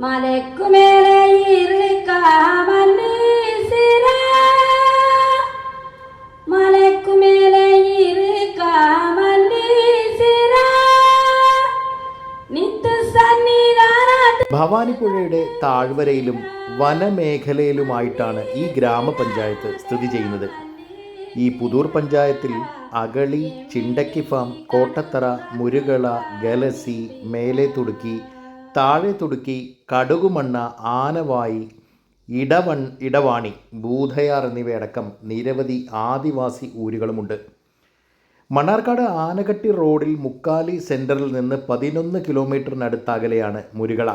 மலைக்குமேலே இருக்காமல் வீசுறா. மலைக்குமேலே இருக்காமல் வீசுறா. நித்து சன்னிதானத்தில் ഭവാനിപ്പുഴയുടെ താഴ്വരയിലും വനമേഖലയിലുമായിട്ടാണ് ഈ ഗ്രാമപഞ്ചായത്ത് സ്ഥിതി ചെയ്യുന്നത് ഈ പുതൂർ പഞ്ചായത്തിൽ അകളി ചിണ്ടക്കി ഫാം കോട്ടത്തറ മുരുകള ഗലസി മേലെ തുടുക്കി താഴെ തുടുക്കി കടുകുമണ്ണ ആനവായി ഇടവൺ ഇടവാണി ഭൂതയാർ എന്നിവയടക്കം നിരവധി ആദിവാസി ഊരുകളുമുണ്ട്. മണ്ണാർക്കാട് ആനകട്ടി റോഡിൽ മുക്കാലി സെന്ററിൽ നിന്ന് പതിനൊന്ന് കിലോമീറ്ററിനടുത്ത് അകലെയാണ് മുരുകള.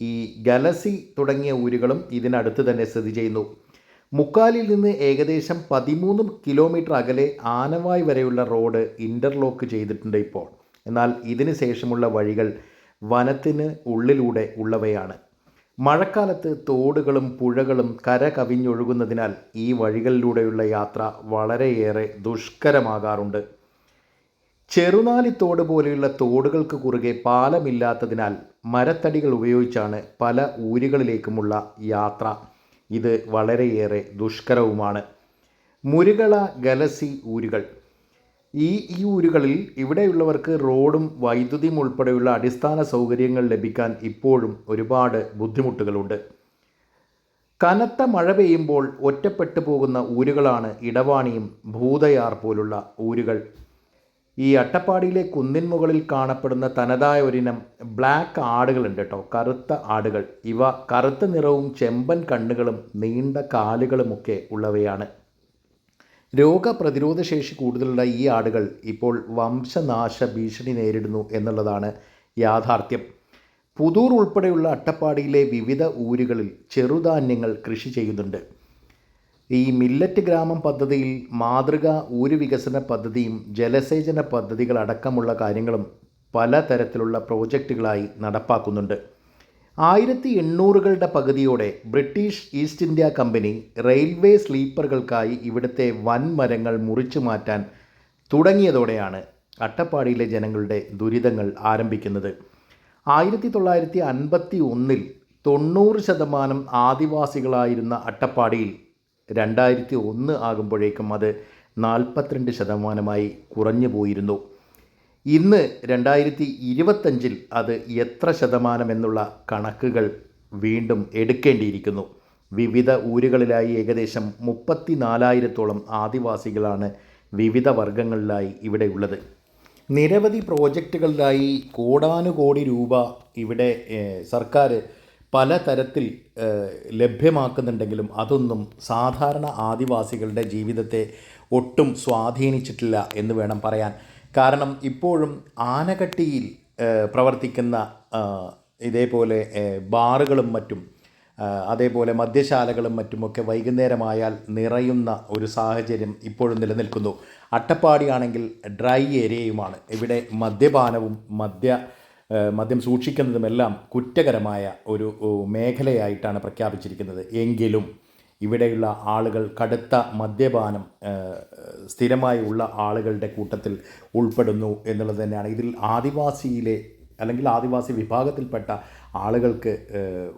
ഈ ഗലസി തുടങ്ങിയ ഊരുകളും ഇതിനടുത്ത് തന്നെ സ്ഥിതി ചെയ്യുന്നു. മുക്കാലിൽ നിന്ന് ഏകദേശം പതിമൂന്ന് കിലോമീറ്റർ അകലെ ആനവായ് വരെയുള്ള റോഡ് ഇന്റർലോക്ക് ചെയ്തിട്ടുണ്ട് ഇപ്പോൾ. എന്നാൽ ഇതിന് ശേഷമുള്ള വഴികൾ വനത്തിന് ഉള്ളിലൂടെ ഉള്ളവയാണ്. മഴക്കാലത്ത് തോടുകളും പുഴകളും കര കവിഞ്ഞൊഴുകുന്നതിനാൽ ഈ വഴികളിലൂടെയുള്ള യാത്ര വളരെയേറെ ദുഷ്കരമാകാറുണ്ട്. ചെറുനാലിത്തോട് പോലെയുള്ള തോടുകൾക്ക് കുറുകെ പാലമില്ലാത്തതിനാൽ മരത്തടികൾ ഉപയോഗിച്ചാണ് പല ഊരുകളിലേക്കുമുള്ള യാത്ര. ഇത് വളരെയേറെ ദുഷ്കരവുമാണ്. മുരുകള ഗലസി ഊരുകൾ. ഈ ഈ ഊരുകളിൽ ഇവിടെയുള്ളവർക്ക് റോഡും വൈദ്യുതിയും ഉൾപ്പെടെയുള്ള അടിസ്ഥാന സൗകര്യങ്ങൾ ലഭിക്കാൻ ഇപ്പോഴും ഒരുപാട് ബുദ്ധിമുട്ടുകളുണ്ട്. കനത്ത മഴ പെയ്യുമ്പോൾ ഒറ്റപ്പെട്ടു പോകുന്ന ഊരുകളാണ് ഇടവാണിയും ഭൂതയാർ പോലുള്ള ഊരുകൾ. ഈ അട്ടപ്പാടിയിലെ കുന്നിൻ മുകളിൽ കാണപ്പെടുന്ന തനതായ ഒരിനം ബ്ലാക്ക് ആടുകളുണ്ട് കേട്ടോ കറുത്ത ആടുകൾ. ഇവ കറുത്ത നിറവും ചെമ്പൻ കണ്ണുകളും നീണ്ട കാലുകളുമൊക്കെ ഉള്ളവയാണ്. രോഗപ്രതിരോധ ശേഷി കൂടുതലുള്ള ഈ ആടുകൾ ഇപ്പോൾ വംശനാശ ഭീഷണി നേരിടുന്നു എന്നുള്ളതാണ് യാഥാർത്ഥ്യം. പുതൂർ ഉൾപ്പെടെയുള്ള അട്ടപ്പാടിയിലെ വിവിധ ഊരുകളിൽ ചെറുധാന്യങ്ങൾ കൃഷി ചെയ്യുന്നുണ്ട്. ഈ മില്ലറ്റ് ഗ്രാമം പദ്ധതിയിൽ മാതൃകാ ഊര് വികസന പദ്ധതിയും ജലസേചന പദ്ധതികളടക്കമുള്ള കാര്യങ്ങളും പലതരത്തിലുള്ള പ്രോജക്റ്റുകളായി നടപ്പാക്കുന്നുണ്ട്. ആയിരത്തി എണ്ണൂറുകളുടെ പകുതിയോടെ British East India company railway സ്ലീപ്പറുകൾക്കായി ഇവിടുത്തെ വൻമരങ്ങൾ മുറിച്ചു മാറ്റാൻ തുടങ്ങിയതോടെയാണ് അട്ടപ്പാടിയിലെ ജനങ്ങളുടെ ദുരിതങ്ങൾ ആരംഭിക്കുന്നത്. ആയിരത്തി തൊള്ളായിരത്തി അൻപത്തി ഒന്നിൽ തൊണ്ണൂറ് ശതമാനം ആദിവാസികളായിരുന്ന അട്ടപ്പാടിയിൽ രണ്ടായിരത്തി ഒന്ന് ആകുമ്പോഴേക്കും അത് നാൽപ്പത്തിരണ്ട് ശതമാനമായി കുറഞ്ഞു പോയിരുന്നു ഇന്ന് രണ്ടായിരത്തി ഇരുപത്തഞ്ചിൽ അത് എത്ര ശതമാനമെന്നുള്ള കണക്കുകൾ വീണ്ടും എടുക്കേണ്ടിയിരിക്കുന്നു. വിവിധ ഊരുകളിലായി ഏകദേശം മുപ്പത്തി നാലായിരത്തോളം ആദിവാസികളാണ് വിവിധ വർഗങ്ങളിലായി ഇവിടെയുള്ളത് നിരവധി പ്രോജക്റ്റുകളിലായി കോടാനുകോടി രൂപ ഇവിടെ സർക്കാർ പല തരത്തിൽ ലഭ്യമാക്കുന്നുണ്ടെങ്കിലും അതൊന്നും സാധാരണ ആദിവാസികളുടെ ജീവിതത്തെ ഒട്ടും സ്വാധീനിച്ചിട്ടില്ല എന്ന് വേണം പറയാൻ. കാരണം ഇപ്പോഴും ആനകട്ടിയിൽ പ്രവർത്തിക്കുന്ന ഇതേപോലെ ബാറുകളും മറ്റും അതേപോലെ മദ്യശാലകളും മറ്റുമൊക്കെ വൈകുന്നേരമായാൽ നിറയുന്ന ഒരു സാഹചര്യം ഇപ്പോഴും നിലനിൽക്കുന്നു. അട്ടപ്പാടിയാണെങ്കിൽ ഡ്രൈ ഏരിയയുമാണ്. ഇവിടെ മദ്യപാനവും മദ്യ മദ്യം സൂക്ഷിക്കുന്നതുമെല്ലാം കുറ്റകരമായ ഒരു മേഖലയായിട്ടാണ് പ്രഖ്യാപിച്ചിരിക്കുന്നത്. എങ്കിലും ഇവിടെയുള്ള ആളുകൾ കടുത്ത മദ്യപാനം സ്ഥിരമായി ഉള്ള ആളുകളുടെ കൂട്ടത്തിൽ ഉൾപ്പെടുന്നു എന്നുള്ളത് തന്നെയാണ്. ഇതിൽ ആദിവാസിയിലെ അല്ലെങ്കിൽ ആദിവാസി വിഭാഗത്തിൽപ്പെട്ട ആളുകൾക്ക്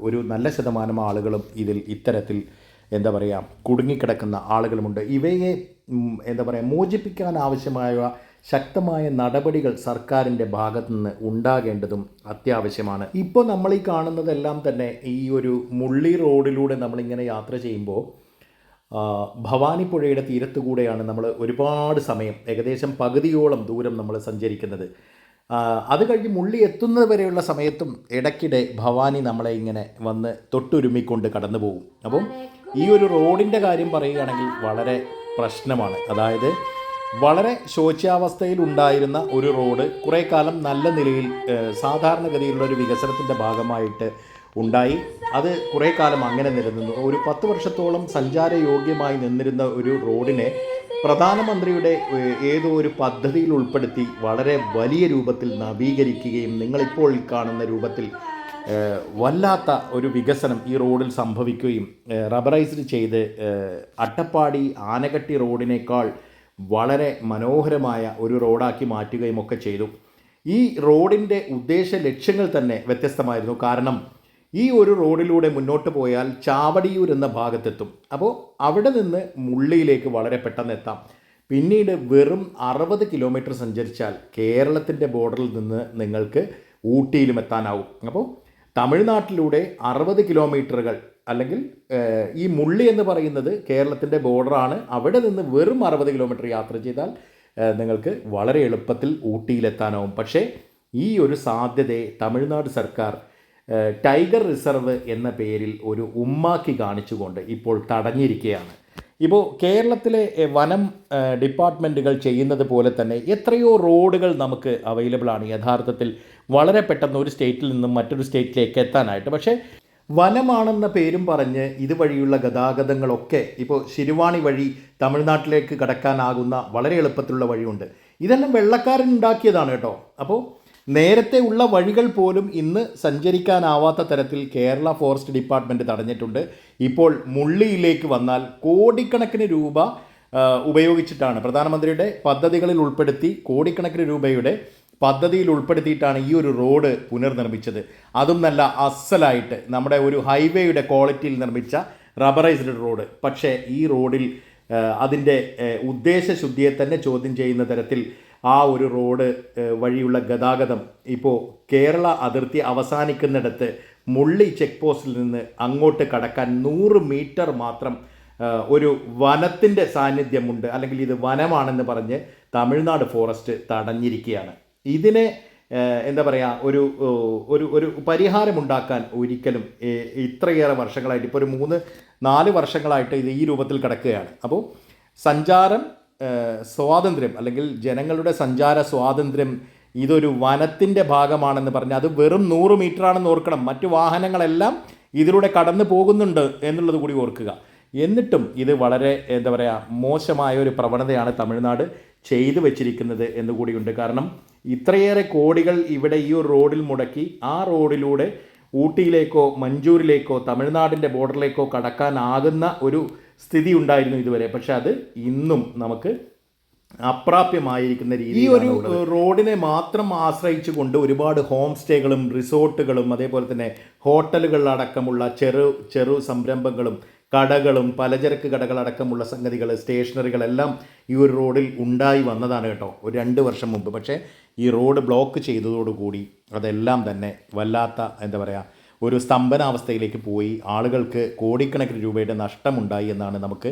ഒരു നല്ല ശതമാനം ആളുകളും ഇതിൽ ഇത്തരത്തിൽ എന്താ പറയുക കുടുങ്ങിക്കിടക്കുന്ന ആളുകളുമുണ്ട്. ഇവയെ എന്താ പറയുക മോചിപ്പിക്കാൻ ആവശ്യമായ ശക്തമായ നടപടികൾ സർക്കാരിന്റെ ഭാഗത്തു നിന്ന് ഉണ്ടാകേണ്ടതും അത്യാവശ്യമാണ്. ഇപ്പോൾ നമ്മൾ ഈ കാണുന്നതെല്ലാം തന്നെ ഈ ഒരു മുള്ളി റോഡിലൂടെ നമ്മളിങ്ങനെ യാത്ര ചെയ്യുമ്പോൾ ഭവാനി ഭവാനിപ്പുഴയുടെ തീരത്തുകൂടെയാണ് നമ്മൾ ഒരുപാട് സമയം ഏകദേശം പകുതിയോളം ദൂരം നമ്മൾ സഞ്ചരിക്കുന്നത്. അത് കഴിഞ്ഞ് മുള്ളി എത്തുന്നത് വരെയുള്ള സമയത്തും ഇടയ്ക്കിടെ ഭവാനി നമ്മളെ ഇങ്ങനെ വന്ന് തൊട്ടുരുമിക്കൊണ്ട് കടന്നു പോകും. അപ്പം ഈ ഒരു റോഡിന്റെ കാര്യം പറയുകയാണെങ്കിൽ വളരെ പ്രശ്നമാണ്. അതായത് വളരെ ശോച്യാവസ്ഥയിൽ ഉണ്ടായിരുന്ന ഒരു റോഡ് കുറേ കാലം നല്ല നിലയിൽ സാധാരണഗതിയിലുള്ള ഒരു വികസനത്തിന്റെ ഭാഗമായിട്ട് ഉണ്ടായി. അത് കുറേ കാലം അങ്ങനെ നിലനിന്നു. ഒരു പത്ത് വർഷത്തോളം സഞ്ചാരയോഗ്യമായി നിന്നിരുന്ന ഒരു റോഡിനെ പ്രധാനമന്ത്രിയുടെ ഏതോ ഒരു പദ്ധതിയിൽ ഉൾപ്പെടുത്തി വളരെ വലിയ രൂപത്തിൽ നവീകരിക്കുകയും നിങ്ങളിപ്പോൾ കാണുന്ന രൂപത്തിൽ വല്ലാത്ത ഒരു വികസനം ഈ റോഡിൽ സംഭവിക്കുകയും റബ്ബറൈസ്ഡ് ചെയ്ത് അട്ടപ്പാടി ആനകട്ടി റോഡിനേക്കാൾ വളരെ മനോഹരമായ ഒരു റോഡാക്കി മാറ്റുകയും ഒക്കെ ചെയ്തു. ഈ റോഡിന്റെ ഉദ്ദേശ ലക്ഷ്യങ്ങൾ തന്നെ വ്യത്യസ്തമായിരുന്നു. കാരണം ഈ ഒരു റോഡിലൂടെ മുന്നോട്ട് പോയാൽ ചാവടിയൂർ എന്ന ഭാഗത്തെത്തും. അപ്പോൾ അവിടെ നിന്ന് മുള്ളിയിലേക്ക് വളരെ പെട്ടെന്ന് എത്താം. പിന്നീട് വെറും അറുപത് കിലോമീറ്റർ സഞ്ചരിച്ചാൽ കേരളത്തിന്റെ ബോർഡറിൽ നിന്ന് നിങ്ങൾക്ക് ഊട്ടിയിലും എത്താനാവും. അപ്പോൾ തമിഴ്നാട്ടിലൂടെ അറുപത് കിലോമീറ്ററുകൾ അല്ലെങ്കിൽ ഈ മുള്ളി എന്ന് പറയുന്നത് കേരളത്തിന്റെ ബോർഡറാണ്. അവിടെ നിന്ന് വെറും അറുപത് കിലോമീറ്റർ യാത്ര ചെയ്താൽ നിങ്ങൾക്ക് വളരെ എളുപ്പത്തിൽ ഊട്ടിയിലെത്താനാവും. പക്ഷേ ഈ ഒരു സാധ്യതയെ തമിഴ്നാട് സർക്കാർ ടൈഗർ റിസർവ് എന്ന പേരിൽ ഒരു ഉമ്മാക്കി കാണിച്ചുകൊണ്ട് ഇപ്പോൾ തടഞ്ഞിരിക്കുകയാണ്. ഇപ്പോൾ കേരളത്തിലെ വനം ഡിപ്പാർട്ട്മെന്റുകൾ ചെയ്യുന്നത് പോലെ തന്നെ എത്രയോ റോഡുകൾ നമുക്ക് അവൈലബിൾ ആണ്. യഥാർത്ഥത്തിൽ വളരെ പെട്ടെന്ന് ഒരു സ്റ്റേറ്റിൽ നിന്നും മറ്റൊരു സ്റ്റേറ്റിലേക്ക് എത്താനായിട്ട്. പക്ഷേ വനമാണെന്ന പേരും പറഞ്ഞ് ഇതുവഴിയുള്ള ഗതാഗതങ്ങളൊക്കെ ഇപ്പോൾ ശിരുവാണി വഴി തമിഴ്നാട്ടിലേക്ക് കടക്കാനാകുന്ന വളരെ എളുപ്പത്തിലുള്ള വഴിയുണ്ട്. ഇതെല്ലാം വെള്ളക്കാരൻ ഉണ്ടാക്കിയതാണ് കേട്ടോ. അപ്പോൾ നേരത്തെ ഉള്ള വഴികൾ പോലും ഇന്ന് സഞ്ചരിക്കാനാവാത്ത തരത്തിൽ കേരള ഫോറസ്റ്റ് ഡിപ്പാർട്ട്മെന്റ് തടഞ്ഞിട്ടുണ്ട്. ഇപ്പോൾ മുള്ളിയിലേക്ക് വന്നാൽ കോടിക്കണക്കിന് രൂപ ഉപയോഗിച്ചിട്ടാണ്. പ്രധാനമന്ത്രിയുടെ പദ്ധതികളിൽ ഉൾപ്പെടുത്തി കോടിക്കണക്കിന് രൂപയുടെ പദ്ധതിയിൽ ഉൾപ്പെടുത്തിയിട്ടാണ് ഈ ഒരു റോഡ് പുനർനിർമ്മിച്ചത്. അതും നല്ല അസലായിട്ട് നമ്മുടെ ഒരു ഹൈവേയുടെ ക്വാളിറ്റിയിൽ നിർമ്മിച്ച റബ്ബറൈസ്ഡ് റോഡ്. പക്ഷേ ഈ റോഡിൽ അതിന്റെ ഉദ്ദേശശുദ്ധിയെ തന്നെ ചോദ്യം ചെയ്യുന്ന തരത്തിൽ ആ ഒരു റോഡ് വഴിയുള്ള ഗതാഗതം ഇപ്പോൾ കേരള അതിർത്തി അവസാനിക്കുന്നിടത്ത് മുള്ളി ചെക്ക് പോസ്റ്റിൽ നിന്ന് അങ്ങോട്ട് കടക്കാൻ നൂറ് മീറ്റർ മാത്രം ഒരു വനത്തിന്റെ സാന്നിധ്യമുണ്ട്. അല്ലെങ്കിൽ ഇത് വനമാണെന്ന് പറഞ്ഞ് തമിഴ്നാട് ഫോറസ്റ്റ് തടഞ്ഞിരിക്കുകയാണ്. ഇതിനെ എന്താ പറയുക ഒരു ഒരു ഒരു പരിഹാരമുണ്ടാക്കാൻ ഒരിക്കലും ഇത്രയേറെ വർഷങ്ങളായിട്ട് ഇപ്പോൾ ഒരു മൂന്ന് നാല് വർഷങ്ങളായിട്ട് ഇത് ഈ രൂപത്തിൽ കിടക്കുകയാണ്. അപ്പോൾ സഞ്ചാരം സ്വാതന്ത്ര്യം അല്ലെങ്കിൽ ജനങ്ങളുടെ സഞ്ചാര സ്വാതന്ത്ര്യം ഇതൊരു വനത്തിന്റെ ഭാഗമാണെന്ന് പറഞ്ഞ് അത് വെറും നൂറ് മീറ്ററാണെന്ന് ഓർക്കണം. മറ്റ് വാഹനങ്ങളെല്ലാം ഇതിലൂടെ കടന്നു പോകുന്നുണ്ട് എന്നുള്ളത് കൂടി ഓർക്കുക. എന്നിട്ടും ഇത് വളരെ എന്താ പറയുക മോശമായ ഒരു പ്രവണതയാണ് തമിഴ്നാട്. ചെയ്തു വച്ചിരിക്കുന്നത് എന്നുകൂടിയുണ്ട് കാരണം ഇത്രയേറെ കോടികൾ ഇവിടെ ഈ ഒരു റോഡിൽ മുടക്കി ആ റോഡിലൂടെ ഊട്ടിയിലേക്കോ മഞ്ചൂരിലേക്കോ തമിഴ്നാടിന്റെ ബോർഡറിലേക്കോ കടക്കാനാകുന്ന ഒരു സ്ഥിതി ഉണ്ടായിരുന്നു ഇതുവരെ. പക്ഷെ അത് ഇന്നും നമുക്ക് അപ്രാപ്യമായിരിക്കുന്ന രീതി ഈ ഒരു റോഡിനെ മാത്രം ആശ്രയിച്ചുകൊണ്ട് ഒരുപാട് ഹോം സ്റ്റേകളും റിസോർട്ടുകളും അതേപോലെ തന്നെ ഹോട്ടലുകളിലടക്കമുള്ള ചെറു ചെറു സംരംഭങ്ങളും കടകളും പലചരക്ക് കടകളടക്കമുള്ള സംഗതികൾ സ്റ്റേഷനറികളെല്ലാം ഈ ഒരു റോഡിൽ ഉണ്ടായി വന്നതാണ് കേട്ടോ ഒരു രണ്ട് വർഷം മുമ്പ്. പക്ഷേ ഈ റോഡ് ബ്ലോക്ക് ചെയ്തതോടുകൂടി അതെല്ലാം തന്നെ വല്ലാത്ത എന്താ പറയുക ഒരു സ്തംഭനാവസ്ഥയിലേക്ക് പോയി. ആളുകൾക്ക് കോടിക്കണക്കിന് രൂപയുടെ നഷ്ടമുണ്ടായി എന്നാണ് നമുക്ക്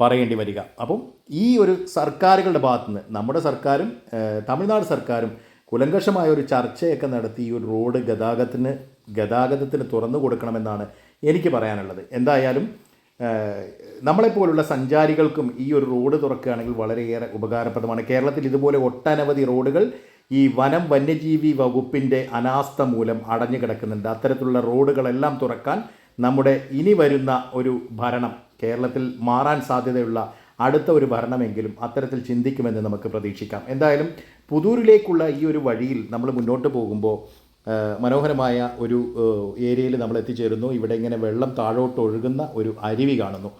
പറയേണ്ടി വരിക. അപ്പം ഈ ഒരു സർക്കാരുകളുടെ ഭാഗത്തുനിന്ന് നമ്മുടെ സർക്കാരും തമിഴ്നാട് സർക്കാരും കുലങ്കഷമായ ഒരു ചർച്ചയൊക്കെ നടത്തി ഈ ഒരു റോഡ് ഗതാഗതത്തിന് ഗതാഗതത്തിന് തുറന്നു കൊടുക്കണമെന്നാണ് എനിക്ക് പറയാനുള്ളത്. എന്തായാലും നമ്മളെപ്പോലുള്ള സഞ്ചാരികൾക്കും ഈ ഒരു റോഡ് തുറക്കുകയാണെങ്കിൽ വളരെയേറെ ഉപകാരപ്രദമാണ്. കേരളത്തിൽ ഇതുപോലെ ഒട്ടനവധി റോഡുകൾ ഈ വനം വന്യജീവി വകുപ്പിന്റെ അനാസ്ഥ മൂലം അടഞ്ഞു കിടക്കുന്നുണ്ട്. അത്തരത്തിലുള്ള റോഡുകളെല്ലാം തുറക്കാൻ നമ്മുടെ ഇനി വരുന്ന ഒരു ഭരണം കേരളത്തിൽ മാറാൻ സാധ്യതയുള്ള അടുത്ത ഒരു ഭരണമെങ്കിലും അത്തരത്തിൽ ചിന്തിക്കുമെന്ന് നമുക്ക് പ്രതീക്ഷിക്കാം. എന്തായാലും പുതൂരിലേക്കുള്ള ഈ ഒരു വഴിയിൽ നമ്മൾ മുന്നോട്ട് പോകുമ്പോൾ മനോഹരമായ ഒരു ഏരിയയിൽ നമ്മൾ എത്തിച്ചേരുന്നു. ഇവിടെ ഇങ്ങനെ വെള്ളം താഴോട്ട് ഒഴുകുന്ന ഒരു അരുവി കാണുന്നു.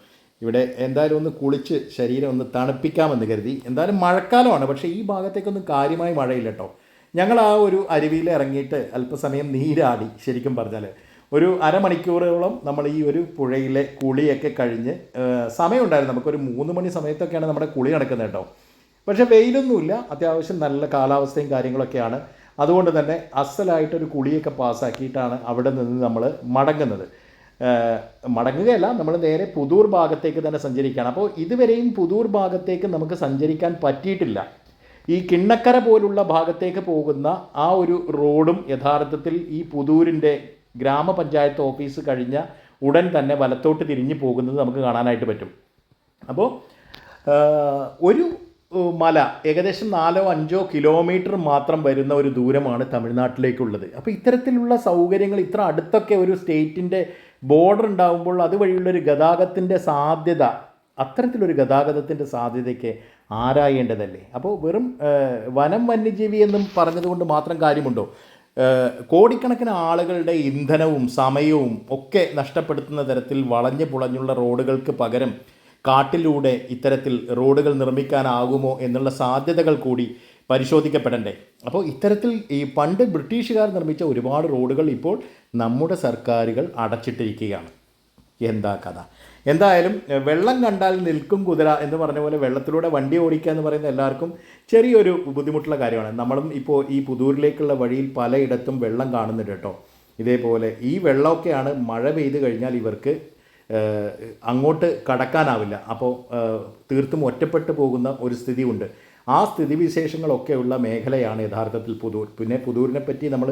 ഇവിടെ എന്തായാലും ഒന്ന് കുളിച്ച് ശരീരം ഒന്ന് തണുപ്പിക്കാമെന്ന് കരുതി. എന്തായാലും മഴക്കാലമാണ് പക്ഷേ ഈ ഭാഗത്തേക്കൊന്നും കാര്യമായി മഴയില്ല കേട്ടോ ഞങ്ങൾ ആ ഒരു അരുവിയിൽ ഇറങ്ങിയിട്ട് അല്പസമയം നീരാടി ശരിക്കും പറഞ്ഞാൽ ഒരു അരമണിക്കൂറോളം നമ്മൾ ഈ ഒരു പുഴയിലെ കുളിയൊക്കെ കഴിഞ്ഞ് സമയമുണ്ടായിരുന്നു. നമുക്കൊരു മൂന്ന് മണി സമയത്തൊക്കെയാണ് നമ്മുടെ കുളി നടക്കുന്നത് കേട്ടോ. പക്ഷേ വെയിലൊന്നുമില്ല. അത്യാവശ്യം നല്ല കാലാവസ്ഥയും കാര്യങ്ങളൊക്കെയാണ്. അതുകൊണ്ട് തന്നെ അസലായിട്ടൊരു കുളിയൊക്കെ പാസ്സാക്കിയിട്ടാണ് അവിടെ നിന്ന് നമ്മൾ മടങ്ങുന്നത്. മടങ്ങുകയല്ല നമ്മൾ നേരെ പുതൂർ ഭാഗത്തേക്ക് തന്നെ സഞ്ചരിക്കുകയാണ്. അപ്പോൾ ഇതുവരെയും പുതൂർ ഭാഗത്തേക്ക് നമുക്ക് സഞ്ചരിക്കാൻ പറ്റിയിട്ടില്ല. ഈ കിണ്ണക്കര പോലുള്ള ഭാഗത്തേക്ക് പോകുന്ന ആ ഒരു റോഡും യഥാർത്ഥത്തിൽ ഈ പുതൂരിന്റെ ഗ്രാമപഞ്ചായത്ത് ഓഫീസ് കഴിഞ്ഞ ഉടൻ തന്നെ വലത്തോട്ട് തിരിഞ്ഞു പോകുന്നത് നമുക്ക് കാണാനായിട്ട് പറ്റും. അപ്പോൾ ഒരു മല. ഏകദേശം നാലോ അഞ്ചോ കിലോമീറ്റർ മാത്രം വരുന്ന ഒരു ദൂരമാണ് തമിഴ്നാട്ടിലേക്കുള്ളത്. അപ്പോൾ ഇത്തരത്തിലുള്ള സൗകര്യങ്ങൾ ഇത്ര അടുത്തൊക്കെ ഒരു സ്റ്റേറ്റിന്റെ ബോർഡർ ഉണ്ടാകുമ്പോൾ അതുവഴിയുള്ള ഒരു ഗതാഗതത്തിന്റെ സാധ്യത അത്തരത്തിലൊരു ഗതാഗതത്തിന്റെ സാധ്യതയ്ക്ക് ആരായേണ്ടതല്ലേ? അപ്പോൾ വെറും വനം വന്യജീവി എന്നും പറഞ്ഞതുകൊണ്ട് മാത്രം കാര്യമുണ്ടോ? കോടിക്കണക്കിന് ആളുകളുടെ ഇന്ധനവും സമയവും ഒക്കെ നഷ്ടപ്പെടുത്തുന്ന തരത്തിൽ വളഞ്ഞു പുളഞ്ഞുള്ള റോഡുകൾക്ക് പകരം കാട്ടിലൂടെ ഇത്തരത്തിൽ റോഡുകൾ നിർമ്മിക്കാനാകുമോ എന്നുള്ള സാധ്യതകൾ കൂടി പരിശോധിക്കപ്പെടണ്ടേ? അപ്പോൾ ഇത്തരത്തിൽ ഈ പണ്ട് ബ്രിട്ടീഷുകാർ നിർമ്മിച്ച ഒരുപാട് റോഡുകൾ ഇപ്പോൾ നമ്മുടെ സർക്കാരുകൾ അടച്ചിട്ടിരിക്കുകയാണ്. എന്താ കഥ? എന്തായാലും വെള്ളം കണ്ടാൽ നിൽക്കും കുതിര എന്ന് പറഞ്ഞ പോലെ വെള്ളത്തിലൂടെ വണ്ടി ഓടിക്കുക എന്ന് പറയുന്ന എല്ലാവർക്കും ചെറിയൊരു ബുദ്ധിമുട്ടുള്ള കാര്യമാണ്. നമ്മളും ഇപ്പോൾ ഈ പുതൂരിലേക്കുള്ള വഴിയിൽ പലയിടത്തും വെള്ളം കാണുന്നുണ്ട് കേട്ടോ. ഇതേപോലെ ഈ വെള്ളമൊക്കെയാണ് മഴ പെയ്ത് കഴിഞ്ഞാൽ ഇവർക്ക് അങ്ങോട്ട് കടക്കാനാവില്ല. അപ്പോൾ തീർത്തും ഒറ്റപ്പെട്ടു പോകുന്ന ഒരു സ്ഥിതി ഉണ്ട് ആ സ്ഥിതിവിശേഷങ്ങളൊക്കെയുള്ള മേഖലയാണ് യഥാർത്ഥത്തിൽ പുതൂർ. പിന്നെ പുതൂരിനെ പറ്റി നമ്മൾ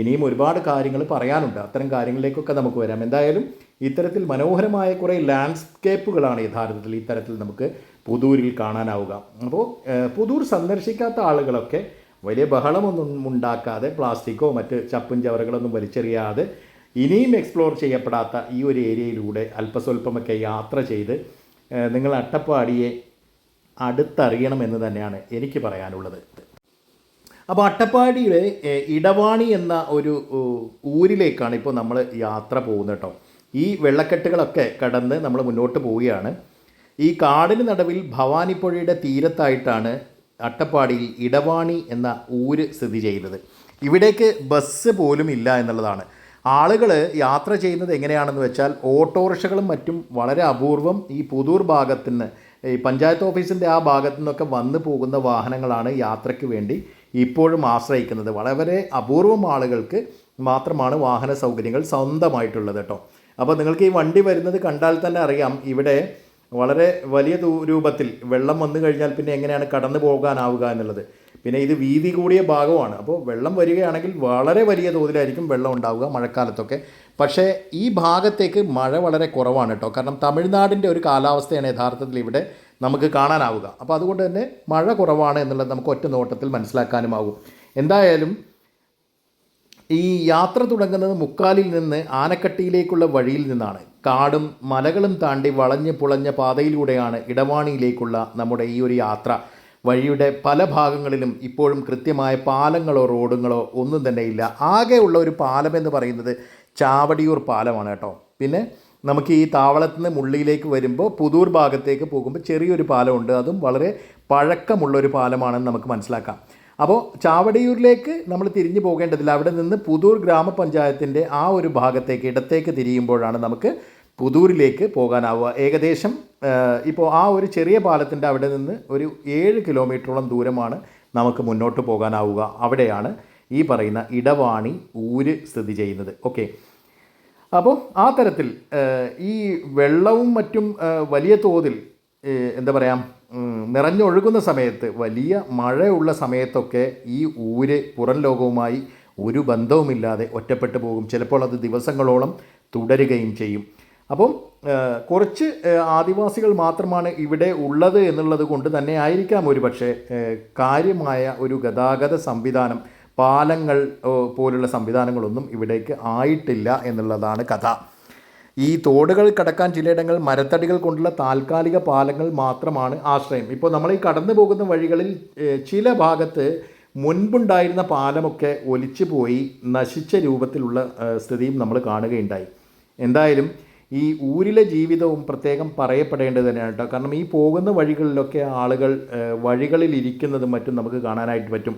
ഇനിയും ഒരുപാട് കാര്യങ്ങൾ പറയാനുണ്ട്. അത്തരം കാര്യങ്ങളിലേക്കൊക്കെ നമുക്ക് വരാം. എന്തായാലും ഇത്തരത്തിൽ മനോഹരമായ കുറേ ലാൻഡ്സ്കേപ്പുകളാണ് യഥാർത്ഥത്തിൽ ഇത്തരത്തിൽ നമുക്ക് പുതൂരിൽ കാണാനാവുക. അപ്പോൾ പുതൂർ സന്ദർശിക്കാത്ത ആളുകളൊക്കെ വലിയ ബഹളമൊന്നും ഉണ്ടാക്കാതെ പ്ലാസ്റ്റിക്കോ മറ്റ് ചപ്പും ചവറുകളൊന്നും വലിച്ചെറിയാതെ ഇനിയും എക്സ്പ്ലോർ ചെയ്യപ്പെടാത്ത ഈ ഒരു ഏരിയയിലൂടെ അല്പസ്വല്പമൊക്കെ യാത്ര ചെയ്ത് നിങ്ങൾ അട്ടപ്പാടിയെ അടുത്തറിയണമെന്ന് തന്നെയാണ് എനിക്ക് പറയാനുള്ളത്. അപ്പോൾ അട്ടപ്പാടിയുടെ ഇടവാണി എന്ന ഒരു ഊരിലേക്കാണ് ഇപ്പോൾ നമ്മൾ യാത്ര പോകുന്നത് കേട്ടോ. ഈ വെള്ളക്കെട്ടുകളൊക്കെ കടന്ന് നമ്മൾ മുന്നോട്ട് പോവുകയാണ്. ഈ കാടിന് നടുവിൽ ഭവാനിപ്പുഴയുടെ തീരത്തായിട്ടാണ് അട്ടപ്പാടിയിൽ ഇടവാണി എന്ന ഊര് സ്ഥിതി ചെയ്യുന്നത്. ഇവിടേക്ക് ബസ് പോലും ഇല്ല എന്നുള്ളതാണ്. ആളുകൾ യാത്ര ചെയ്യുന്നത് എങ്ങനെയാണെന്ന് വെച്ചാൽ ഓട്ടോറിക്ഷകളും മറ്റും വളരെ അപൂർവം ഈ പുതൂർ ഭാഗത്തുനിന്ന് ഈ പഞ്ചായത്ത് ഓഫീസിന്റെ ആ ഭാഗത്തു നിന്നൊക്കെ വന്നു പോകുന്ന വാഹനങ്ങളാണ് യാത്രയ്ക്ക് വേണ്ടി ഇപ്പോഴും ആശ്രയിക്കുന്നത്. വളരെ അപൂർവം ആളുകൾക്ക് മാത്രമാണ് വാഹന സൗകര്യങ്ങൾ സ്വന്തമായിട്ടുള്ളത് കേട്ടോ. അപ്പോൾ നിങ്ങൾക്ക് ഈ വണ്ടി വരുന്നത് കണ്ടാൽ തന്നെ അറിയാം ഇവിടെ വളരെ വലിയ രൂപത്തിൽ വെള്ളം വന്നു കഴിഞ്ഞാൽ പിന്നെ എങ്ങനെയാണ് കടന്നു പോകാനാവുക എന്നുള്ളത്. പിന്നെ ഇത് വീതി കൂടിയ ഭാഗമാണ് അപ്പോൾ വെള്ളം വരികയാണെങ്കിൽ വളരെ വലിയ തോതിലായിരിക്കും വെള്ളം ഉണ്ടാവുക മഴക്കാലത്തൊക്കെ. പക്ഷേ ഈ ഭാഗത്തേക്ക് മഴ വളരെ കുറവാണ് കേട്ടോ. കാരണം തമിഴ്നാടിന്റെ ഒരു കാലാവസ്ഥയാണ് യഥാർത്ഥത്തിൽ ഇവിടെ നമുക്ക് കാണാനാവുക. അപ്പോൾ അതുകൊണ്ട് തന്നെ മഴ കുറവാണ് എന്നുള്ളത് നമുക്ക് ഒറ്റ നോട്ടത്തിൽ മനസ്സിലാക്കാനുമാകും. എന്തായാലും ഈ യാത്ര തുടങ്ങുന്നത് മുക്കാലിൽ നിന്ന് ആനക്കട്ടിയിലേക്കുള്ള വഴിയിൽ നിന്നാണ്. കാടും മലകളും താണ്ടി വളഞ്ഞ് പുളഞ്ഞ പാതയിലൂടെയാണ് ഇടവാണിയിലേക്കുള്ള നമ്മുടെ ഈ ഒരു യാത്ര. വഴിയുടെ പല ഭാഗങ്ങളിലും ഇപ്പോഴും കൃത്യമായ പാലങ്ങളോ റോഡുകളോ ഒന്നും തന്നെ ഇല്ല. ആകെ ഉള്ള ഒരു പാലം എന്ന് പറയുന്നത് ചാവടിയൂർ പാലമാണ് കേട്ടോ. പിന്നെ നമുക്ക് ഈ താവളത്തിന് മുള്ളിയിലേക്ക് വരുമ്പോൾ പുതൂർ ഭാഗത്തേക്ക് പോകുമ്പോൾ ചെറിയൊരു പാലമുണ്ട്. അതും വളരെ പഴക്കമുള്ളൊരു പാലമാണെന്ന് നമുക്ക് മനസ്സിലാക്കാം. അപ്പോൾ ചാവടിയൂരിലേക്ക് നമ്മൾ തിരിഞ്ഞു പോകേണ്ടതില്ല. അവിടെ നിന്ന് പുതൂർ ഗ്രാമപഞ്ചായത്തിന്റെ ആ ഒരു ഭാഗത്തേക്ക് ഇടത്തേക്ക് തിരിയുമ്പോഴാണ് നമുക്ക് പുതൂരിലേക്ക് പോകാനാവുക. ഏകദേശം ഇപ്പോൾ ആ ഒരു ചെറിയ പാലത്തിന്റെ അവിടെ നിന്ന് ഒരു ഏഴ് കിലോമീറ്ററോളം ദൂരമാണ് നമുക്ക് മുന്നോട്ട് പോകാനാവുക. അവിടെയാണ് ഈ പറയുന്ന ഇടവാണി ഊര് സ്ഥിതി ചെയ്യുന്നത്. ഓക്കെ. അപ്പോൾ ആ തരത്തിൽ ഈ വെള്ളവും മറ്റും വലിയ തോതിൽ എന്താ പറയുക നിറഞ്ഞൊഴുകുന്ന സമയത്ത് വലിയ മഴയുള്ള സമയത്തൊക്കെ ഈ ഊര് പുറം ലോകവുമായി ഒരു ബന്ധവുമില്ലാതെ ഒറ്റപ്പെട്ടു പോകും. ചിലപ്പോൾ അത് ദിവസങ്ങളോളം തുടരുകയും ചെയ്യും. അപ്പം കുറച്ച് ആദിവാസികൾ മാത്രമാണ് ഇവിടെ ഉള്ളത് എന്നുള്ളത് കൊണ്ട് തന്നെ ആയിരിക്കാം ഒരു പക്ഷേ കാര്യമായ ഒരു ഗതാഗത സംവിധാനം പാലങ്ങൾ പോലുള്ള സംവിധാനങ്ങളൊന്നും ഇവിടേക്ക് ആയിട്ടില്ല എന്നുള്ളതാണ് കഥ. ഈ തോടുകൾ കടക്കാൻ ചിലയിടങ്ങൾ മരത്തടികൾ കൊണ്ടുള്ള താൽക്കാലിക പാലങ്ങൾ മാത്രമാണ് ആശ്രയം. ഇപ്പോൾ നമ്മൾ ഈ കടന്നു പോകുന്ന വഴികളിൽ ചില ഭാഗത്ത് മുൻപുണ്ടായിരുന്ന പാലമൊക്കെ ഒലിച്ചു പോയി നശിച്ച രൂപത്തിലുള്ള സ്ഥിതിയും നമ്മൾ കാണുകയുണ്ടായി. എന്തായാലും ഈ ഊരിലെ ജീവിതവും പ്രത്യേകം പറയപ്പെടേണ്ടത് തന്നെയാണ് കേട്ടോ. കാരണം ഈ പോകുന്ന വഴികളിലൊക്കെ ആളുകൾ വഴികളിൽ ഇരിക്കുന്നതും മറ്റും നമുക്ക് കാണാനായിട്ട് പറ്റും.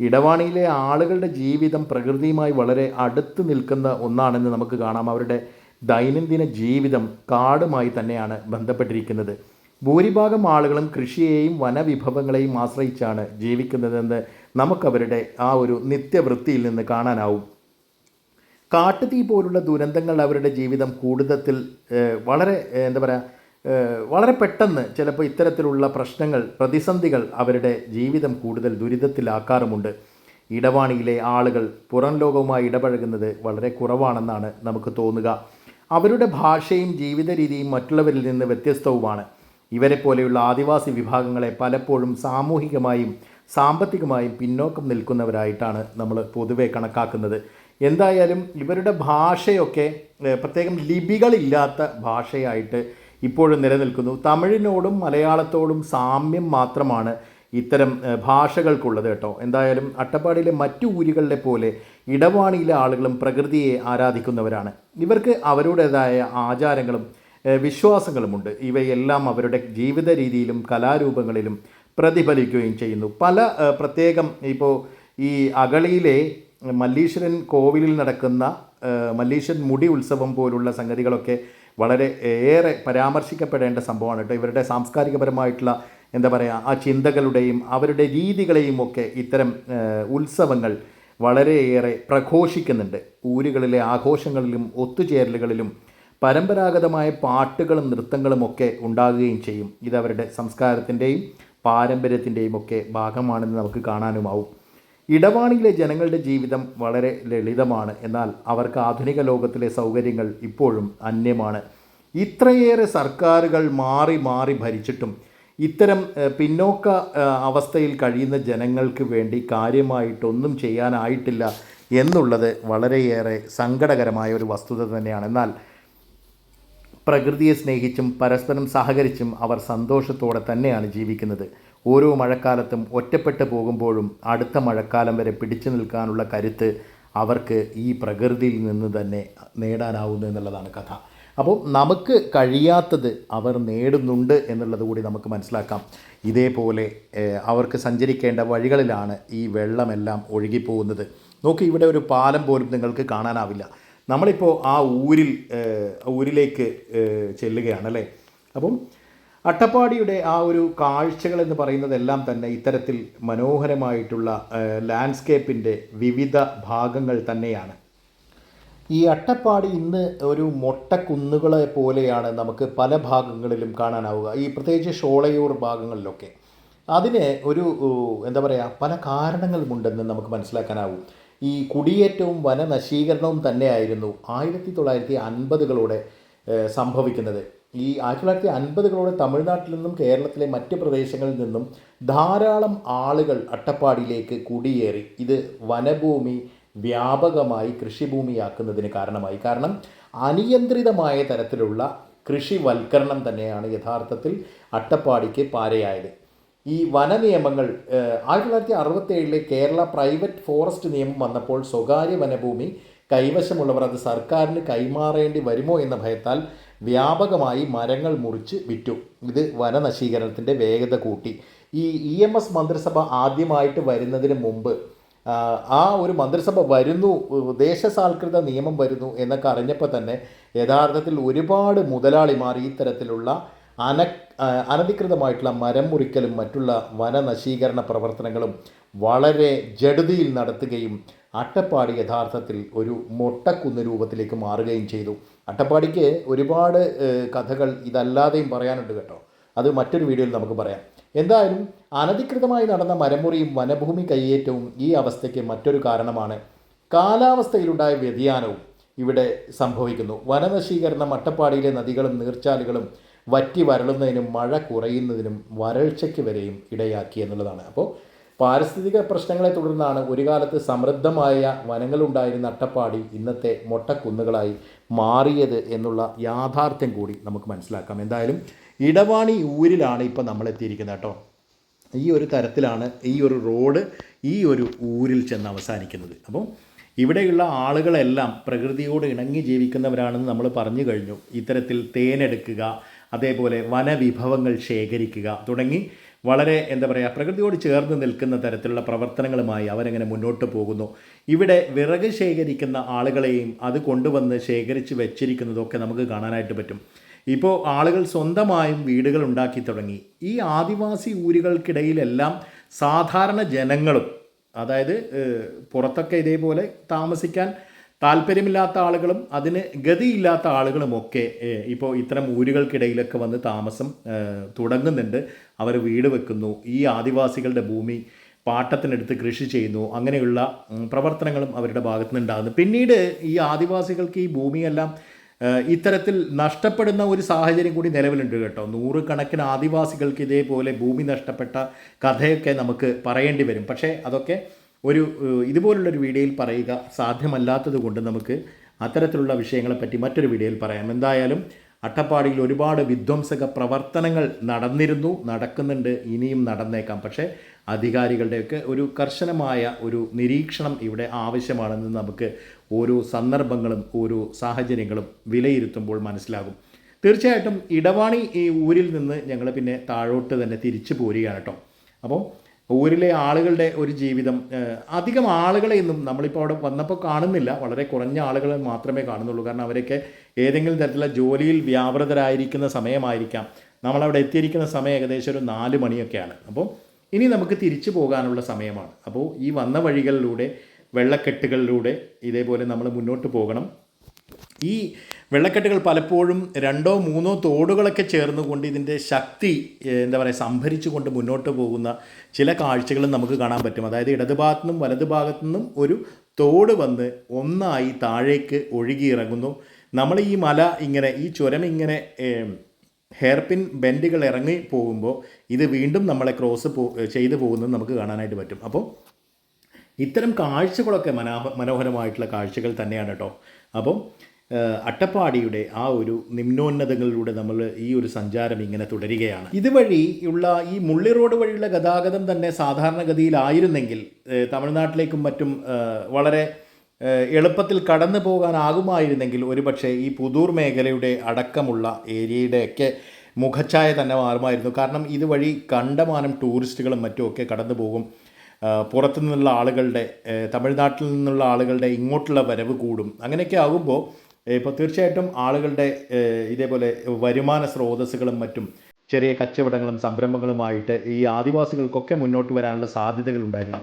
ഇടവാണിയിലെ ആളുകളുടെ ജീവിതം പ്രകൃതിയുമായി വളരെ അടുത്ത് നിൽക്കുന്ന ഒന്നാണെന്ന് നമുക്ക് കാണാം. അവരുടെ ദൈനംദിന ജീവിതം കാടുമായി തന്നെയാണ് ബന്ധപ്പെട്ടിരിക്കുന്നത്. ഭൂരിഭാഗം ആളുകളും കൃഷിയെയും വനവിഭവങ്ങളെയും ആശ്രയിച്ചാണ് ജീവിക്കുന്നതെന്ന് നമുക്കവരുടെ ആ ഒരു നിത്യവൃത്തിയിൽ നിന്ന് കാണാനാവും. കാട്ടുതീ പോലുള്ള ദുരന്തങ്ങൾ അവരുടെ ജീവിതം കൂടുതൽ വളരെ എന്താ പറയുക വളരെ പെട്ടെന്ന് ചിലപ്പോൾ ഇത്തരത്തിലുള്ള പ്രശ്നങ്ങൾ പ്രതിസന്ധികൾ അവരുടെ ജീവിതം കൂടുതൽ ദുരിതത്തിലാക്കാറുമുണ്ട്. ഇടവാണിയിലെ ആളുകൾ പുറം ലോകവുമായി ഇടപഴകുന്നത് വളരെ കുറവാണെന്നാണ് നമുക്ക് തോന്നുക. അവരുടെ ഭാഷയും ജീവിത രീതിയും മറ്റുള്ളവരിൽ നിന്ന് വ്യത്യസ്തവുമാണ്. ഇവരെ പോലെയുള്ള ആദിവാസി വിഭാഗങ്ങളെ പലപ്പോഴും സാമൂഹികമായും സാമ്പത്തികമായും പിന്നോക്കം നിൽക്കുന്നവരായിട്ടാണ് നമ്മൾ പൊതുവെ കണക്കാക്കുന്നത്. എന്തായാലും ഇവരുടെ ഭാഷയൊക്കെ പ്രത്യേകം ലിപികളില്ലാത്ത ഭാഷയായിട്ട് ഇപ്പോഴും നിലനിൽക്കുന്നു. തമിഴിനോടും മലയാളത്തോടും സാമ്യം മാത്രമാണ് ഇത്തരം ഭാഷകൾക്കുള്ളത് കേട്ടോ. എന്തായാലും അട്ടപ്പാടിയിലെ മറ്റു ഊരുകളിലെ പോലെ ഇടവാണിയിലെ ആളുകളും പ്രകൃതിയെ ആരാധിക്കുന്നവരാണ്. ഇവർക്ക് അവരുടേതായ ആചാരങ്ങളും വിശ്വാസങ്ങളുമുണ്ട്. ഇവയെല്ലാം അവരുടെ ജീവിത രീതിയിലും കലാരൂപങ്ങളിലും പ്രതിഫലിക്കുകയും ചെയ്യുന്നു. പല പ്രത്യേകം ഇപ്പോൾ ഈ അകളിയിലെ മല്ലീശ്വരൻ കോവിലിൽ നടക്കുന്ന മല്ലീശ്വരൻ മുടി ഉത്സവം പോലുള്ള സംഗതികളൊക്കെ വളരെ ഏറെ പരാമർശിക്കപ്പെടേണ്ട സംഭവമാണ് കേട്ടോ. ഇവരുടെ സാംസ്കാരികപരമായിട്ടുള്ള എന്താ പറയുക ആ ചിന്തകളുടെയും അവരുടെ രീതികളെയും ഒക്കെ ഇത്തരം ഉത്സവങ്ങൾ വളരെയേറെ പ്രഘോഷിക്കുന്നുണ്ട്. ഊരുകളിലെ ആഘോഷങ്ങളിലും ഒത്തുചേരലുകളിലും പരമ്പരാഗതമായ പാട്ടുകളും നൃത്തങ്ങളും ഒക്കെ ഉണ്ടാകുകയും ചെയ്യും. ഇതവരുടെ സംസ്കാരത്തിന്റെയും പാരമ്പര്യത്തിന്റെയും ഒക്കെ ഭാഗമാണെന്ന് നമുക്ക് കാണാനുമാവും. ഇടവാണിയിലെ ജനങ്ങളുടെ ജീവിതം വളരെ ലളിതമാണ്. എന്നാൽ അവർക്ക് ആധുനിക ലോകത്തിലെ സൗകര്യങ്ങൾ ഇപ്പോഴും അന്യമാണ്. ഇത്രയേറെ സർക്കാരുകൾ മാറി മാറി ഭരിച്ചിട്ടും ഇത്തരം പിന്നോക്ക അവസ്ഥയിൽ കഴിയുന്ന ജനങ്ങൾക്ക് വേണ്ടി കാര്യമായിട്ടൊന്നും ചെയ്യാനായിട്ടില്ല എന്നുള്ളത് വളരെയേറെ സങ്കടകരമായ ഒരു വസ്തുത തന്നെയാണ്. എന്നാൽ പ്രകൃതിയെ സ്നേഹിച്ചും പരസ്പരം സഹകരിച്ചും അവർ സന്തോഷത്തോടെ തന്നെയാണ് ജീവിക്കുന്നത്. ഓരോ മഴക്കാലത്തും ഒറ്റപ്പെട്ടു പോകുമ്പോഴും അടുത്ത മഴക്കാലം വരെ പിടിച്ചു നിൽക്കാനുള്ള കരുത്ത് അവർക്ക് ഈ പ്രകൃതിയിൽ നിന്ന് തന്നെ നേടാനാവുന്നു എന്നുള്ളതാണ് കഥ. അപ്പോൾ നമുക്ക് കഴിയാത്തത് അവർ നേടുന്നുണ്ട് എന്നുള്ളത് കൂടി നമുക്ക് മനസ്സിലാക്കാം. ഇതേപോലെ അവർക്ക് സഞ്ചരിക്കേണ്ട വഴികളിലാണ് ഈ വെള്ളമെല്ലാം ഒഴുകിപ്പോകുന്നത്. നോക്കി ഇവിടെ ഒരു പാലം പോലും നിങ്ങൾക്ക് കാണാനാവില്ല. നമ്മളിപ്പോൾ ആ ഊരിൽ ഊരിലേക്ക് ചെല്ലുകയാണ് അല്ലേ? അപ്പം അട്ടപ്പാടിയുടെ ആ ഒരു കാഴ്ചകൾ എന്ന് പറയുന്നതെല്ലാം തന്നെ ഇത്തരത്തിൽ മനോഹരമായിട്ടുള്ള ലാൻഡ്സ്കേപ്പിന്റെ വിവിധ ഭാഗങ്ങൾ തന്നെയാണ്. ഈ അട്ടപ്പാടി ഇന്ന് ഒരു മൊട്ടക്കുന്നുകളെ പോലെയാണ് നമുക്ക് പല ഭാഗങ്ങളിലും കാണാനാവുക. ഈ പ്രത്യേകിച്ച് ഷോളയൂർ ഭാഗങ്ങളിലൊക്കെ. അതിന് ഒരു എന്താ പറയുക പല കാരണങ്ങളുമുണ്ടെന്ന് നമുക്ക് മനസ്സിലാക്കാനാവും. ഈ കുടിയേറ്റവും വനനശീകരണവും തന്നെയായിരുന്നു ആയിരത്തി തൊള്ളായിരത്തി അൻപതുകളോടെ സംഭവിക്കുന്നത്. ഈ ആയിരത്തി തൊള്ളായിരത്തി അൻപതുകളോടെ തമിഴ്നാട്ടിൽ നിന്നും കേരളത്തിലെ മറ്റ് പ്രദേശങ്ങളിൽ നിന്നും ധാരാളം ആളുകൾ അട്ടപ്പാടിയിലേക്ക് കുടിയേറി. ഇത് വനഭൂമി വ്യാപകമായി കൃഷിഭൂമിയാക്കുന്നതിന് കാരണമായി. കാരണം അനിയന്ത്രിതമായ തരത്തിലുള്ള കൃഷിവൽക്കരണം തന്നെയാണ് യഥാർത്ഥത്തിൽ അട്ടപ്പാടിക്ക് പാരയായത്. ഈ വന നിയമങ്ങൾ ആയിരത്തി തൊള്ളായിരത്തി അറുപത്തി ഏഴിലെ കേരള പ്രൈവറ്റ് ഫോറസ്റ്റ് നിയമം വന്നപ്പോൾ സ്വകാര്യ വനഭൂമി കൈവശമുള്ളവർ അത് സർക്കാരിന് കൈമാറേണ്ടി വരുമോ എന്ന ഭയത്താൽ വ്യാപകമായി മരങ്ങൾ മുറിച്ച് വിറ്റു. ഇത് വനനശീകരണത്തിന്റെ വേഗത കൂട്ടി. ഈ ഇ എം എസ് മന്ത്രിസഭ ആദ്യമായിട്ട് വരുന്നതിന് മുമ്പ് ആ, ഒരു മന്ത്രിസഭ വരുന്നു ദേശസാൽകൃത നിയമം വരുന്നു എന്നൊക്കെ അറിഞ്ഞപ്പോൾ തന്നെ യഥാർത്ഥത്തിൽ ഒരുപാട് മുതലാളിമാർ ഈ തരത്തിലുള്ള അന അനധികൃതമായിട്ടുള്ള മരം മുറിക്കലും മറ്റുള്ള വനനശീകരണ പ്രവർത്തനങ്ങളും വളരെ ജഡുതിയിൽ നടത്തുകയും അട്ടപ്പാടി യഥാർത്ഥത്തിൽ ഒരു മൊട്ടക്കുന്ന് രൂപത്തിലേക്ക് മാറുകയും ചെയ്തു. അട്ടപ്പാടിക്ക് ഒരുപാട് കഥകൾ ഇതല്ലാതെയും പറയാനുണ്ട് കേട്ടോ. അത് മറ്റൊരു വീഡിയോയിൽ നമുക്ക് പറയാം. എന്തായാലും അനധികൃതമായി നടന്ന മരമുറിയും വനഭൂമി കയ്യേറ്റവും ഈ അവസ്ഥയ്ക്ക് മറ്റൊരു കാരണമാണ്. കാലാവസ്ഥയിലുണ്ടായ വ്യതിയാനവും ഇവിടെ സംഭവിക്കുന്നു. വനനശീകരണം അട്ടപ്പാടിയിലെ നദികളും നീർച്ചാലുകളും വറ്റി വരളുന്നതിനും മഴ കുറയുന്നതിനും വരൾച്ചയ്ക്ക് വരെയും ഇടയാക്കി എന്നുള്ളതാണ്. അപ്പോൾ പാരിസ്ഥിതിക പ്രശ്നങ്ങളെ തുടർന്നാണ് ഒരു കാലത്ത് സമൃദ്ധമായ വനങ്ങളുണ്ടായിരുന്ന അട്ടപ്പാടി ഇന്നത്തെ മൊട്ടക്കുന്നുകളായി മാറിയത് എന്നുള്ള യാഥാർത്ഥ്യം കൂടി നമുക്ക് മനസ്സിലാക്കാം. എന്തായാലും ഇടവാണി ഊരിലാണ് ഇപ്പോൾ നമ്മൾ എത്തിയിരിക്കുന്നത് കേട്ടോ. ഈ ഒരു തരത്തിലാണ് ഈ ഒരു റോഡ് ഈ ഒരു ഊരിൽ ചെന്ന് അവസാനിക്കുന്നത്. അപ്പം ഇവിടെയുള്ള ആളുകളെല്ലാം പ്രകൃതിയോട് ഇണങ്ങി ജീവിക്കുന്നവരാണെന്ന് നമ്മൾ പറഞ്ഞു കഴിഞ്ഞു. ഇത്തരത്തിൽ തേനെടുക്കുക അതേപോലെ വനവിഭവങ്ങൾ ശേഖരിക്കുക തുടങ്ങി വളരെ എന്താ പറയുക പ്രകൃതിയോട് ചേർന്ന് നിൽക്കുന്ന തരത്തിലുള്ള പ്രവർത്തനങ്ങളുമായി അവരെങ്ങനെ മുന്നോട്ട് പോകുന്നു. ഇവിടെ വിറക് ശേഖരിക്കുന്ന ആളുകളെയും അത് കൊണ്ടുവന്ന് ശേഖരിച്ച് വെച്ചിരിക്കുന്നതൊക്കെ നമുക്ക് കാണാനായിട്ട് പറ്റും. ഇപ്പോൾ ആളുകൾ സ്വന്തമായും വീടുകൾ ഉണ്ടാക്കി തുടങ്ങി. ഈ ആദിവാസി ഊരുകൾക്കിടയിലെല്ലാം സാധാരണ ജനങ്ങളും അതായത് പുറത്തൊക്കെ ഇതേപോലെ താമസിക്കാൻ താല്പര്യമില്ലാത്ത ആളുകളും അതിന് ഗതിയില്ലാത്ത ആളുകളുമൊക്കെ ഇപ്പോൾ ഇത്തരം ഊരുകൾക്കിടയിലൊക്കെ വന്ന് താമസം തുടങ്ങുന്നുണ്ട്. അവർ വീട് വെക്കുന്നു. ഈ ആദിവാസികളുടെ ഭൂമി പാട്ടത്തിനെടുത്ത് കൃഷി ചെയ്യുന്നു. അങ്ങനെയുള്ള പ്രവർത്തനങ്ങളും അവരുടെ ഭാഗത്തു നിന്നുണ്ടാകുന്നു പിന്നീട് ഈ ആദിവാസികൾക്ക് ഈ ഭൂമിയെല്ലാം ഇത്തരത്തിൽ നഷ്ടപ്പെടുന്ന ഒരു സാഹചര്യം കൂടി നിലവിലുണ്ട് കേട്ടോ. നൂറുകണക്കിന് ആദിവാസികൾക്ക് ഇതേപോലെ ഭൂമി നഷ്ടപ്പെട്ട കഥയൊക്കെ നമുക്ക് പറയേണ്ടി വരും. പക്ഷേ അതൊക്കെ ഒരു ഇതുപോലുള്ളൊരു വീഡിയോയിൽ പറയുക സാധ്യമല്ലാത്തത് കൊണ്ട് നമുക്ക് അത്തരത്തിലുള്ള വിഷയങ്ങളെപ്പറ്റി മറ്റൊരു വീഡിയോയിൽ പറയാം. എന്തായാലും അട്ടപ്പാടിയിൽ ഒരുപാട് വിധ്വംസക പ്രവർത്തനങ്ങൾ നടന്നിരുന്നു നടക്കുന്നുണ്ട് ഇനിയും നടന്നേക്കാം. പക്ഷേ അധികാരികളുടെയൊക്കെ ഒരു കർശനമായ ഒരു നിരീക്ഷണം ഇവിടെ ആവശ്യമാണെന്ന് നമുക്ക് ഓരോ സന്ദർഭങ്ങളും ഓരോ സാഹചര്യങ്ങളും വിലയിരുത്തുമ്പോൾ മനസ്സിലാകും. തീർച്ചയായിട്ടും ഇടവാണി ഈ ഊരിൽ നിന്ന് ഞങ്ങൾ പിന്നെ താഴോട്ട് തന്നെ തിരിച്ചു പോരുകയാണ് കേട്ടോ. അപ്പോൾ ഊരിലെ ആളുകളുടെ ഒരു ജീവിതം അധികം ആളുകളെയൊന്നും നമ്മളിപ്പോൾ അവിടെ വന്നപ്പോൾ കാണുന്നില്ല. വളരെ കുറഞ്ഞ ആളുകളെ മാത്രമേ കാണുന്നുള്ളൂ. കാരണം അവരൊക്കെ ഏതെങ്കിലും തരത്തിലുള്ള ജോലിയിൽ വ്യാപൃതരായിരിക്കുന്ന സമയമായിരിക്കാം. നമ്മളവിടെ എത്തിയിരിക്കുന്ന സമയം ഏകദേശം ഒരു നാല് മണിയൊക്കെയാണ്. അപ്പോൾ ഇനി നമുക്ക് തിരിച്ചു പോകാനുള്ള സമയമാണ്. അപ്പോൾ ഈ വന്ന വഴികളിലൂടെ വെള്ളക്കെട്ടുകളിലൂടെ ഇതേപോലെ നമ്മൾ മുന്നോട്ട് പോകണം. ഈ വെള്ളക്കെട്ടുകൾ പലപ്പോഴും രണ്ടോ മൂന്നോ തോടുകളൊക്കെ ചേർന്നുകൊണ്ട് ഇതിന്റെ ശക്തി എന്താ പറയുക സംഭരിച്ചുകൊണ്ട് മുന്നോട്ട് പോകുന്ന ചില കാഴ്ചകളും നമുക്ക് കാണാൻ പറ്റും. അതായത് ഇടതുഭാഗത്തു നിന്നും വലതു ഭാഗത്തു നിന്നും ഒരു തോട് വന്ന് ഒന്നായി താഴേക്ക് ഒഴുകിയിറങ്ങുന്നു. നമ്മൾ ഈ മല ഇങ്ങനെ ഈ ചുരം ഇങ്ങനെ ഹെയർപിൻ ബെൻഡുകൾ ഇറങ്ങി പോകുമ്പോൾ ഇത് വീണ്ടും നമ്മളെ ക്രോസ് പോ ചെയ്തു പോകുന്നത് നമുക്ക് കാണാനായിട്ട് പറ്റും. അപ്പോൾ ഇത്തരം കാഴ്ചകളൊക്കെ മനോഹ മനോഹരമായിട്ടുള്ള കാഴ്ചകൾ തന്നെയാണ് കേട്ടോ. അപ്പം അട്ടപ്പാടിയുടെ ആ ഒരു നിമ്നോന്നതങ്ങളിലൂടെ നമ്മൾ ഈ ഒരു സഞ്ചാരം ഇങ്ങനെ തുടരുകയാണ്. ഇതുവഴി ഉള്ള ഈ മുള്ളി റോഡ് വഴിയുള്ള ഗതാഗതം തന്നെ സാധാരണഗതിയിലായിരുന്നെങ്കിൽ തമിഴ്നാട്ടിലേക്കും മറ്റും വളരെ എളുപ്പത്തിൽ കടന്നു പോകാനാകുമായിരുന്നെങ്കിൽ ഒരുപക്ഷെ ഈ പുതൂർ മേഖലയുടെ അടക്കമുള്ള ഏരിയയുടെയൊക്കെ മുഖച്ഛായ തന്നെ മാറുമായിരുന്നു. കാരണം ഇതുവഴി കണ്ടമാനം ടൂറിസ്റ്റുകളും മറ്റുമൊക്കെ കടന്നു പോകും. പുറത്തു നിന്നുള്ള ആളുകളുടെ തമിഴ്നാട്ടിൽ നിന്നുള്ള ആളുകളുടെ ഇങ്ങോട്ടുള്ള വരവ് കൂടും. അങ്ങനെയൊക്കെ ആകുമ്പോൾ ഇപ്പോൾ തീർച്ചയായിട്ടും ആളുകളുടെ ഇതേപോലെ വരുമാന സ്രോതസ്സുകളും മറ്റും ചെറിയ കച്ചവടങ്ങളും സംരംഭങ്ങളുമായിട്ട് ഈ ആദിവാസികൾക്കൊക്കെ മുന്നോട്ട് വരാനുള്ള സാധ്യതകൾ ഉണ്ടായിരുന്നു